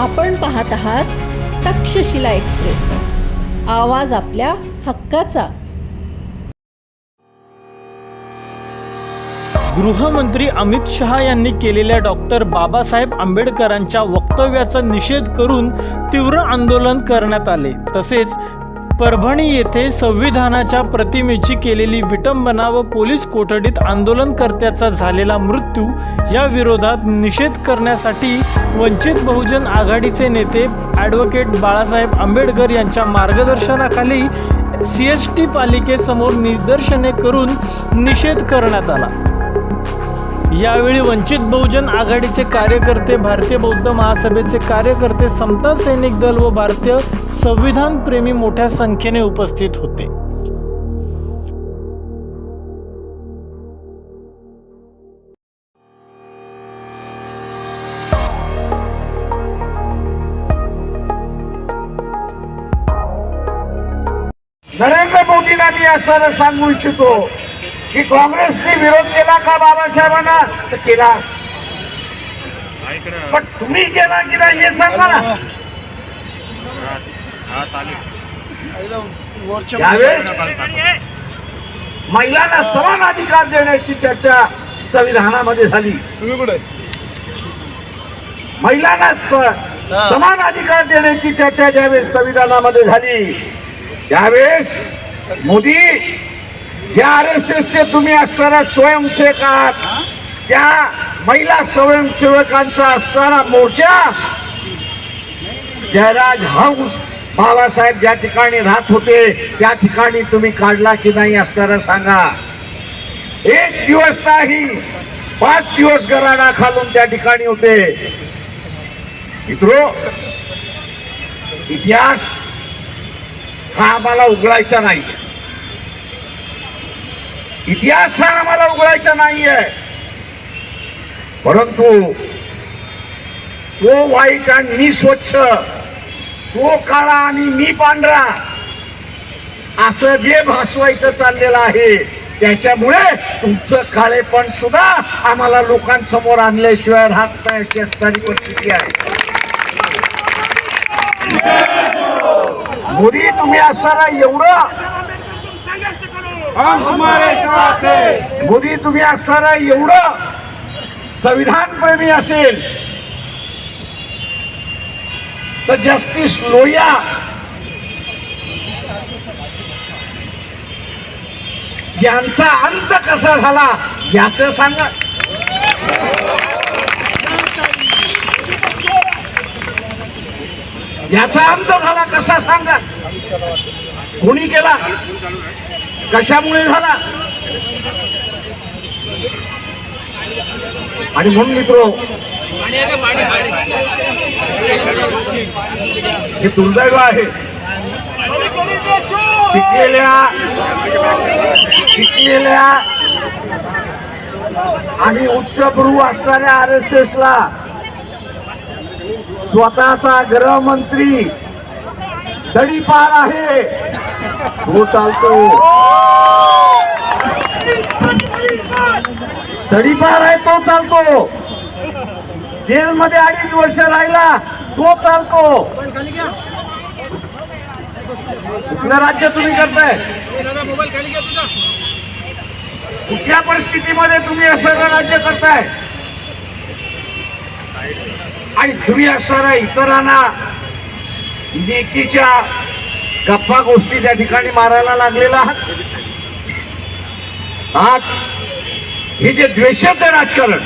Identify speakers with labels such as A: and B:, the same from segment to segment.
A: आपण पाहत आहात तक्षशिला एक्सप्रेस. आवाज आपल्या हक्काचा.
B: गृहमंत्री अमित शहा यांनी केलेल्या डॉक्टर बाबासाहेब आंबेडकरांच्या वक्तव्याचा निषेध करून तीव्र आंदोलन करण्यात आले. तसेच परभणी येथे संविधानाच्या प्रतिमेची केलेली विटंबना व पोलीस कोठडीत आंदोलनकर्त्याचा झालेला मृत्यू या विरोधात निषेध करण्यासाठी वंचित बहुजन आघाडीचे नेते ॲडव्होकेट बाळासाहेब आंबेडकर यांच्या मार्गदर्शनाखाली सी एस टी पालिकेसमोर निदर्शने करून निषेध करण्यात आला. यावेळी वंचित बहुजन आघाडीचे कार्यकर्ते भारतीय बौद्ध महासभेचे कार्यकर्ते समता सैनिक दल व भारतीय संविधान प्रेमी मोठ्या संख्येने उपस्थित होते.
C: नरेंद्र मोदींना मी असं सांगू इच्छितो. की काँग्रेसने विरोध केला का बाबासाहेबांना? तर केला. पण तुम्ही केला की नाही हे सांगा ना. यावेळेस महिलांना समान अधिकार देण्याची चर्चा संविधानामध्ये झाली. महिलांना समान अधिकार देण्याची चर्चा ज्यावेळेस संविधानामध्ये झाली त्यावेळेस मोदी ज्या आर एस एसचे तुम्ही असणारा स्वयंसेवक आहात. त्या महिला स्वयंसेवकांचा असणारा मोर्चा जयराज हंस बाबासाहेब ज्या ठिकाणी राहत होते त्या ठिकाणी तुम्ही काढला की नाही असणारा सांगा. एक दिवस नाही पाच दिवस घराणा खालून त्या ठिकाणी होते. मित्रो इतिहास हा आम्हाला उघडायचा नाही इतिहास हा आम्हाला उघडायचा नाहीये. परंतु तो वाईट आणि मी स्वच्छ तो काळा आणि मी पांढरा असं जे भासवायचं चाललेलं आहे त्याच्यामुळे तुमचं काळेपण सुद्धा आम्हाला लोकांसमोर आणल्याशिवाय राहत नाही अशी असणारी परिस्थिती आहे. मोदी तुम्ही असताना एवढं मोदी तुम्ही असताना एवढं संविधान प्रेमी असेल तर जस्टिस लोहिया यांचा अंत कसा झाला याच सांगा. याचा अंत झाला कसा सांगा. कोणी केला? कशामुळे झाला? आणि म्हणून मित्र हे दुर्दैव आहे. शिकलेल्या शिकलेल्या आणि उच्चभ्रू असणाऱ्या आर एस एस ला स्वतःचा गृहमंत्री दडीपार आहे. हो, तो चालतो दडीपार आहे तो चालतो. जेलमध्ये अडीच वर्ष राहिला तो चालतो. कुठलं राज्य तुम्ही करताय? कुठल्या परिस्थितीमध्ये तुम्ही असं राज्य करताय? आणि तुम्ही असणाऱ्या इतरांना नेकीच्या गप्पा गोष्टी त्या ठिकाणी मारायला लागलेला आहात आज हे जे द्वेषाचं राजकारण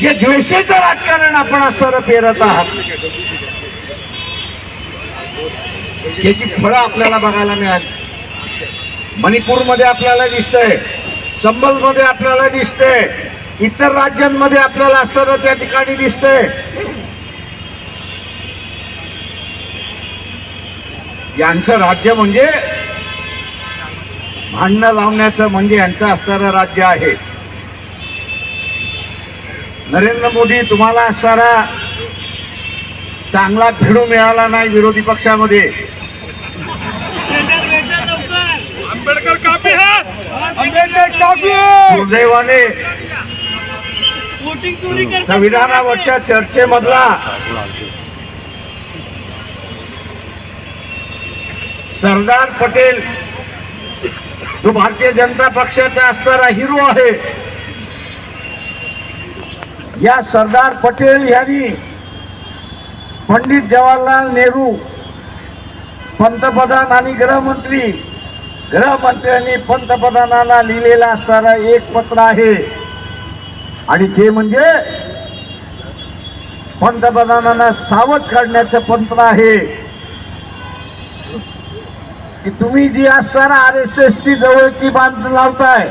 C: जे द्वेषाचं राजकारण आपण असं पेरत आहात याची फळं आपल्याला बघायला मिळाली. मणिपूरमध्ये आपल्याला दिसतंय संबलमध्ये आपल्याला दिसतंय इतर राज्यांमध्ये आपल्याला असं त्या ठिकाणी दिसतंय. यांचं राज्य म्हणजे भांडणं लावण्याचं म्हणजे यांचं असणारं राज्य आहे. नरेंद्र मोदी तुम्हाला असणारा चांगला भिडू मिळाला नाही विरोधी पक्षामध्ये.
D: आंबेडकर काफी
C: दुर्दैवाने
D: चोरी करतात.
C: संविधानावरच्या चर्चेमधला सरदार पटेल जो भारतीय जनता पक्षाचा असणारा हिरो आहे. या सरदार पटेल यांनी पंडित जवाहरलाल नेहरू पंतप्रधान आणि गृहमंत्री गृहमंत्र्यांनी पंतप्रधानांना लिहिलेला असणारा एक पत्र आहे. आणि ते म्हणजे पंतप्रधानांना सावध काढण्याचं पत्र आहे. की तुम्ही जी असताना आर एस एस ची जवळकी बांध लावताय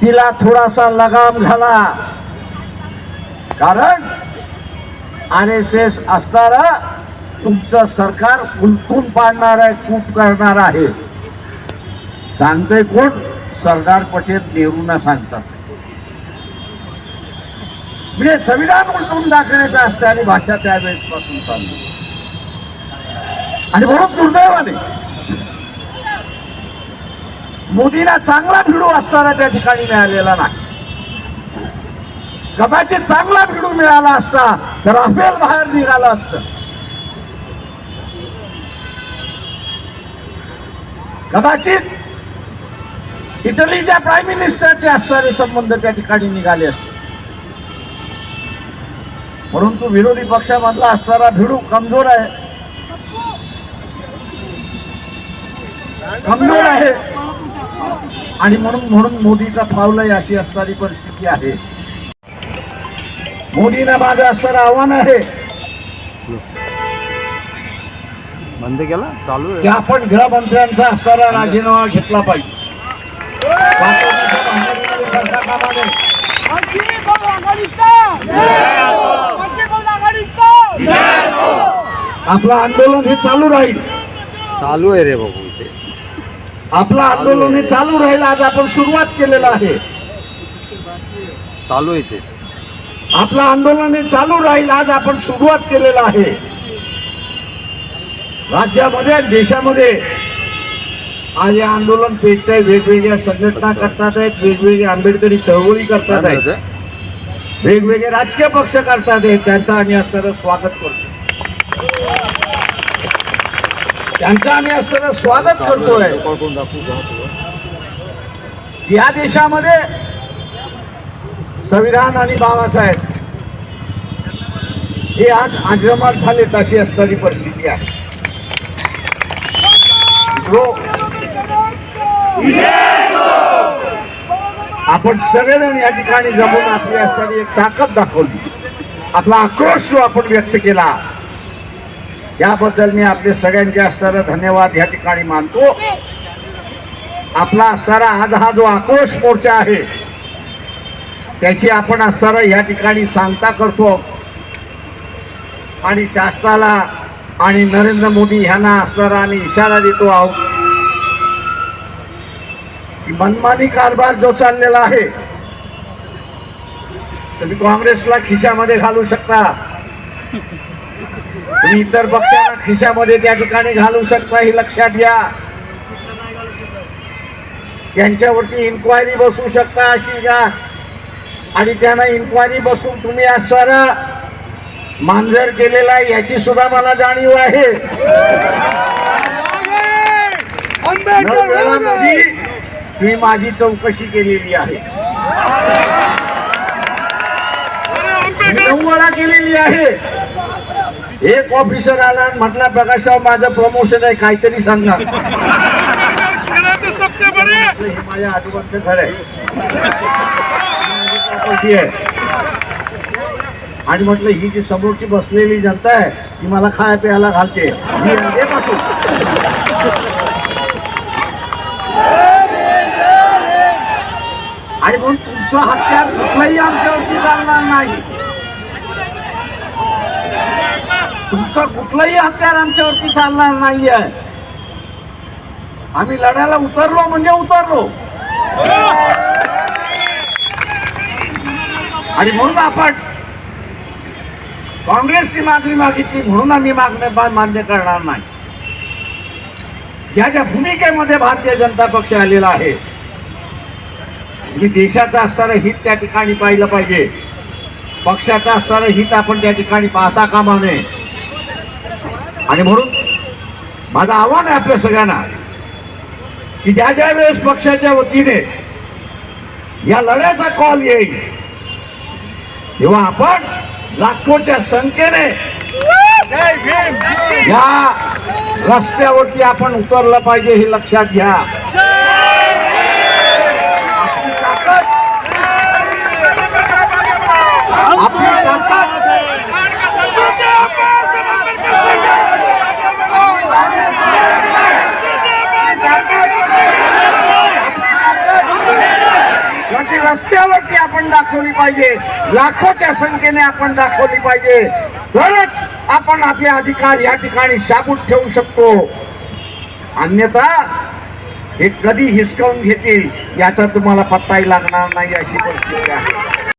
C: तिला थोडासा लगाम घाला. कारण आर एस एस असणारा तुमचं सरकार उलटून पाडणार आहे कूप करणार आहे. सांगतय कोण? सरदार पटेल नेहरूंना सांगतात. म्हणजे संविधान उलटून दाखवण्याचं असतं आणि भाषा त्यावेळेस पासून चालली आणि म्हणून दुर्दैवाने मोदीला चांगला भिडू असताना त्या ठिकाणी मिळालेला नाही. कदाचित चांगला भिडू मिळाला असता तर राफेल बाहेर निघालं असतं. कदाचित इटलीच्या प्राईम मिनिस्टरचे असणारे संबंध त्या ठिकाणी निघाले असते. परंतु विरोधी पक्षामधला असणारा भिडू कमजोर आहे. कमजोर आहे. आणि म्हणून म्हणून मोदीचा फावलाय अशी असणारी परिस्थिती आहे. मोदींना माझं असणारं आव्हान आहे.
E: बंद केला? चालू
C: की
E: आहे
C: आपण गृहमंत्र्यांचा असणारा राजीनामा घेतला पाहिजे. वाचवण्याच्या भानगडीमध्ये पडता कामा नये. आपलं आंदोलन हे चालू राहील.
E: चालू आहे रे बाबू.
C: आपलं आंदोलन हे चालू राहील आज आपण सुरुवात केलेलं आहे.
E: चालू आहे इथे
C: आपलं आंदोलन हे चालू राहील आज आपण सुरुवात केलेलं आहे. राज्यामध्ये आणि देशामध्ये आज हे आंदोलन पेटत आहे वेगवेगळ्या संघटना करतात आहेत वेगवेगळ्या आंबेडकरी चळवळी करतात आहेत.
E: आहे?
C: वेगवेगळे राजकीय पक्ष करतात आहेत त्यांचं आम्ही असणारं स्वागत करतो. त्यांचं आम्ही असं स्वागत करतोय
E: आहे. दाखवू
C: या देशामध्ये संविधान आणि बाबासाहेब हे आज आजमात झाले तशी असणारी परिस्थिती आहे आपण सगळेजण या ठिकाणी जमून आपली असणारी एक ताकद दाखवली आपला आक्रोश जो आपण व्यक्त केला याबद्दल मी आपले सगळ्यांचे असणारा धन्यवाद या ठिकाणी मानतो. आपला असणारा आज हा जो आक्रोश मोर्चा आहे त्याची आपण असणारा या ठिकाणी सांगता करतो. आणि शासनाला आणि नरेंद्र मोदी ह्यांना असणारा आणि इशारा देतो आहोत. की मनमानी कारभार जो चाललेला आहे तुम्ही काँग्रेसला खिशामध्ये घालू शकता. तुम्ही इतर पक्षांना खिशामध्ये त्या ठिकाणी घालू शकता हे लक्षात घ्या. त्यांच्यावरती इन्क्वायरी बसू शकता अशी का? आणि त्यांना इन्क्वायरी बसून तुम्ही आज सारा मांजर केलेला याची सुद्धा मला जाणीव आहे. तुम्ही माझी चौकशी केलेली आहे. नऊ वेळा केलेली आहे. एक ऑफिसर आला आणि म्हटला प्रकाशराव माझं प्रमोशन आहे काहीतरी सांगा. हे माझ्या आजोबांचं घर आहे. आणि म्हटलं ही जी समोरची बसलेली जनता आहे ती मला खाया प्यायला घालते. आणि म्हणून तुमचं हत्यार कुठलंही आमच्यावरती चालणार नाही. तुमचं कुठलंही हत्यार आमच्यावरती चालणार नाहीये. आम्ही लढायला उतरलो म्हणजे उतरलो. आणि म्हणून आपण काँग्रेसची मागणी मागितली म्हणून आम्ही मागणी मान्य करणार नाही. या ज्या भूमिकेमध्ये भारतीय जनता पक्ष आलेला आहे मी देशाचं असणारं हित त्या ठिकाणी पाहिलं पाहिजे. पक्षाचं असणारं हित आपण त्या ठिकाणी पाहता कामा नये. आणि म्हणून माझं आव्हान आहे आपल्या सगळ्यांना की ज्या ज्या वेळेस पक्षाच्या वतीने या लढ्याचा कॉल येईल तेव्हा आपण लाखोच्या संख्येने या रस्त्यावरती आपण उतरलं पाहिजे हे लक्षात घ्या. आपली ताकद आपली ताकद ती रस्त्यावरती आपण दाखवली पाहिजे. लाखोच्या संख्येने आपण दाखवली पाहिजे. तरच आपण आपले अधिकार या ठिकाणी शाबूत ठेवू शकतो. अन्यथा हे कधी हिसकावून घेतील याचा तुम्हाला पत्ताही लागणार नाही अशी परिस्थिती आहे.